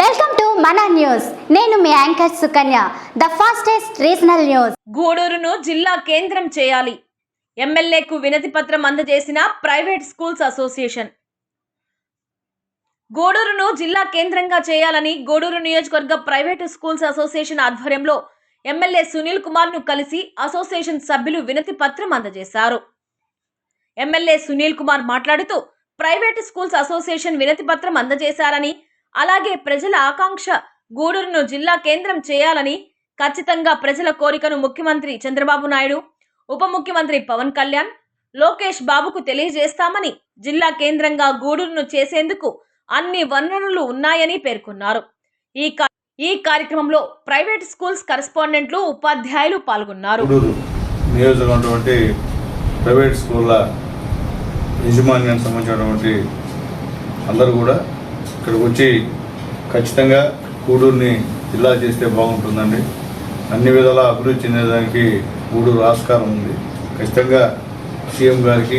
Welcome to మన news. నేను మీ anchor Sukanya the fastest regional news. గూడూరును జిల్లా కేంద్రం చేయాలి. ఎమ్మెల్యేకు వినతి పత్రం అందజేసిన ప్రైవేట్ స్కూల్స్ అసోసియేషన్. గూడూరును జిల్లా కేంద్రంగా చేయాలని గూడూరు నియోజకవర్గ ప్రైవేటు స్కూల్స్ అసోసియేషన్ ఆధ్వర్యంలో ఎమ్మెల్యే సునీల్ కుమార్ను కలిసి అసోసియేషన్ సభ్యులు వినతి పత్రం అందజేశారు. ఎమ్మెల్యే సునీల్ కుమార్ మాట్లాడుతూ ప్రైవేటు స్కూల్స్ అసోసియేషన్ వినతి పత్రం అందజేశారని అలాగే ప్రజల ఆకాంక్ష గూడూరును జిల్లా కేంద్రం చేయాలని ఖచ్చితంగా ప్రజల కోరికను ముఖ్యమంత్రి చంద్రబాబు నాయుడు ఉప ముఖ్యమంత్రి పవన్ కళ్యాణ్ లోకేష్ బాబుకు తెలియజేస్తామని జిల్లా కేంద్రంగా గూడూరును చేసేందుకు అన్ని వనరులు ఉన్నాయని పేర్కొన్నారు. ఈ ఈ కార్యక్రమంలో ప్రైవేట్ స్కూల్స్ కరెస్పాండెంట్లు ఉపాధ్యాయులు పాల్గొన్నారు. గూడూరు ప్రైవేట్ స్కూళ్ళ యజమాన్యానికి సంబంధించినటువంటి అందరూ కూడా ఇక్కడికి వచ్చి ఖచ్చితంగా గూడూరుని జిల్లా చేస్తే బాగుంటుందండి. అన్ని విధాల అభివృద్ధి చెందేదానికి గూడూరు ఆస్కారం ఉంది. ఖచ్చితంగా సీఎం గారికి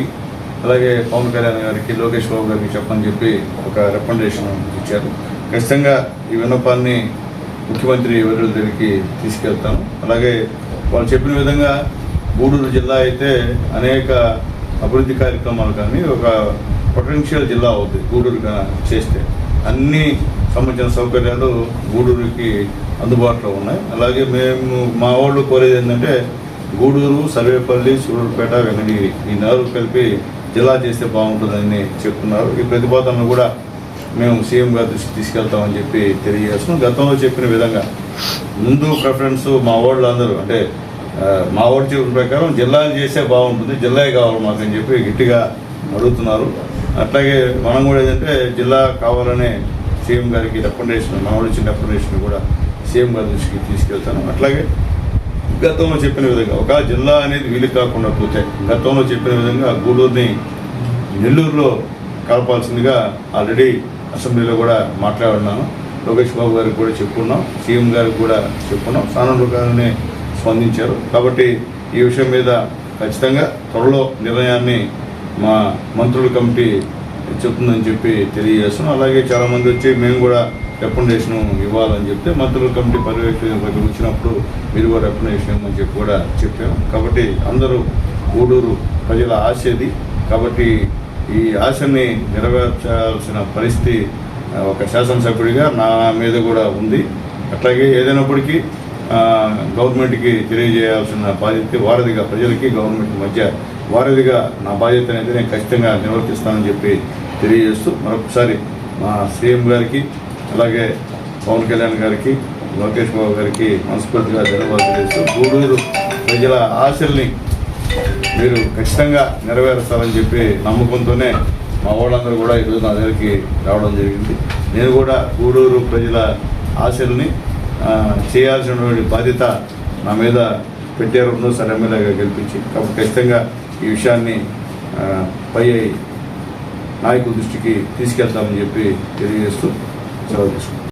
అలాగే పవన్ కళ్యాణ్ గారికి లోకేష్ బాబు గారికి చెప్పని చెప్పి ఒక రికమెండేషన్ ఇచ్చారు. ఖచ్చితంగా ఈ విన్నపాన్ని ముఖ్యమంత్రి వర్యుల దగ్గరికి తీసుకెళ్తాం. అలాగే వాళ్ళు చెప్పిన విధంగా గూడూరు జిల్లా అయితే అనేక అభివృద్ధి కార్యక్రమాలు కానీ ఒక పొటెన్షియల్ జిల్లా అవుతుంది గూడూరుగా చేస్తే. అన్ని సంబంధించిన సౌకర్యాలు గూడూరుకి అందుబాటులో ఉన్నాయి. అలాగే మేము మా వాళ్ళు కోరేది ఏంటంటే గూడూరు సర్వేపల్లి సూరూరుపేట వెంకటగిరి ఈ నాలుగు కలిపి జిల్లా చేస్తే బాగుంటుందని చెప్తున్నారు. ఈ ప్రతిపాదనను కూడా మేము సీఎం గారి దృష్టికి తీసుకెళ్తామని చెప్పి తెలియజేస్తున్నాం. గతంలో చెప్పిన విధంగా ముందు ప్రిఫరెన్స్ మా వాళ్ళు అందరూ అంటే మా వాడు చెప్పిన ప్రకారం జిల్లాలు చేస్తే బాగుంటుంది జిల్లా కావాలి మాకు అని చెప్పి గట్టిగా అడుగుతున్నారు. అట్లాగే మనం కూడా ఏంటంటే జిల్లా కావాలనే సీఎం గారికి రికమెండేషన్ మా ఇచ్చిన రికమెండేషన్ కూడా సీఎం గారి దృష్టికి తీసుకెళ్తాను. అట్లాగే గతంలో చెప్పిన విధంగా ఒక జిల్లా అనేది వీలు కాకుండా పోతే గతంలో చెప్పిన విధంగా గూడూరుని నెల్లూరులో కలపాల్సిందిగా ఆల్రెడీ అసెంబ్లీలో కూడా మాట్లాడున్నాను. లోకేష్ బాబు గారికి కూడా చెప్పుకున్నాం. సీఎం గారికి కూడా చెప్పుకున్నాం. సానంలో గారిని స్పందించారు. కాబట్టి ఈ విషయం మీద ఖచ్చితంగా త్వరలో నిర్ణయాన్ని మా మంత్రుల కమిటీ చెప్తుందని చెప్పి తెలియజేస్తున్నాం. అలాగే చాలామంది వచ్చి మేము కూడా రెకమెండేషన్ ఇవ్వాలని చెప్తే మంత్రుల కమిటీ పర్యవేక్షణ దగ్గర వచ్చినప్పుడు మీరు కూడా రెకమెండేషన్ ఇవ్వమని చెప్పి కూడా చెప్పాము కాబట్టి అందరూ గూడూరు ప్రజల ఆశ ఇది కాబట్టి ఈ ఆశని నెరవేర్చాల్సిన పరిస్థితి ఒక శాసనసభ్యుడిగా నా మీద కూడా ఉంది. అట్లాగే ఏదైనప్పటికీ గవర్నమెంట్కి తెలియజేయాల్సిన బాధ్యత వారధిగా ప్రజలకి గవర్నమెంట్ మధ్య వారధిగా నా బాధ్యత అనేది నేను ఖచ్చితంగా నిర్వర్తిస్తానని చెప్పి తెలియజేస్తూ మరొకసారి మా సీఎం గారికి అలాగే పవన్ కళ్యాణ్ గారికి లోకేష్ బాబు గారికి మనస్ఫూర్తిగా ధన్యవాదాలు తెలియజేస్తూ గూడూరు ప్రజల ఆశల్ని మీరు ఖచ్చితంగా నెరవేరుస్తారని చెప్పి నమ్మకంతోనే మా వాళ్ళందరూ కూడా ఈరోజు నా దగ్గరికి రావడం జరిగింది. నేను కూడా గూడూరు ప్రజల ఆశల్ని చేయాల్సినటువంటి బాధ్యత నా మీద పెట్టారు. రెండోసారి ఎమ్మెల్యేగా గెలిపించి. కాబట్టి ఖచ్చితంగా ఈ విషయాన్ని పై నాయకుల దృష్టికి తీసుకెళ్తామని చెప్పి తెలియజేస్తూ సెలవు